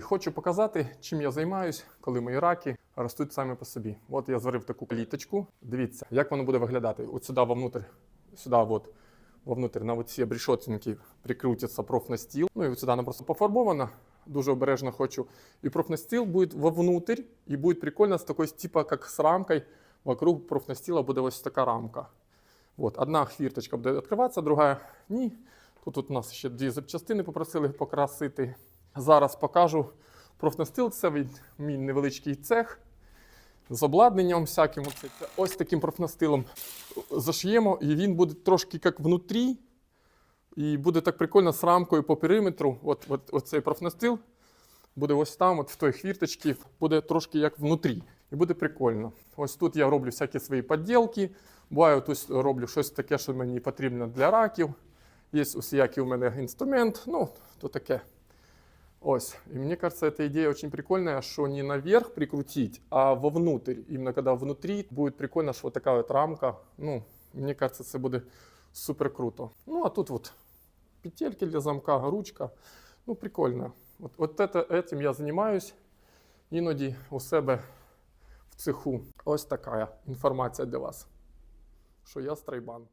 Хочу показати, чим я займаюсь, коли мої раки ростуть самі по собі. От я зварив таку літочку. Дивіться, як воно буде виглядати. От сюди вовнутрь, сюди от, вовнутрь на ці обрішотинки прикрутиться профнастіл. Ну і от сюди вона просто пофарбована. Дуже обережно хочу. І профнастил буде вовнутрь, і буде прикольно з такою, типа, як з рамкою. Вокруг профнастила буде ось така рамка. От, одна хвірточка буде відкриватися, друга ні. Тут, тут у нас ще дві запчастини попросили покрасити. Зараз покажу профнастил. Це мій невеличкий цех з обладнанням всяким. Ось таким профнастилом зашиємо, і він буде трошки як внутрі. І буде так прикольно з рамкою по периметру. От, от, от профнастил буде ось там, от в той хвірточці, буде трошки як внутрі. І буде прикольно. Ось тут я роблю всякі свої поділки. Буває, тут роблю щось таке, що мені потрібно для раків. Є усіякий у мене інструмент. Ну, то таке. Ось. И мне кажется, эта идея очень прикольная, что не наверх прикрутить, а вовнутрь. Именно когда внутри будет прикольно, что вот такая вот рамка. Ну, мне кажется, це буде супер круто. Ну, а тут вот петельки для замка, ручка. Ну, прикольно. От, от это, этим я займаюсь іноді у себе в цеху. Ось така інформація для вас. Що я страйбан.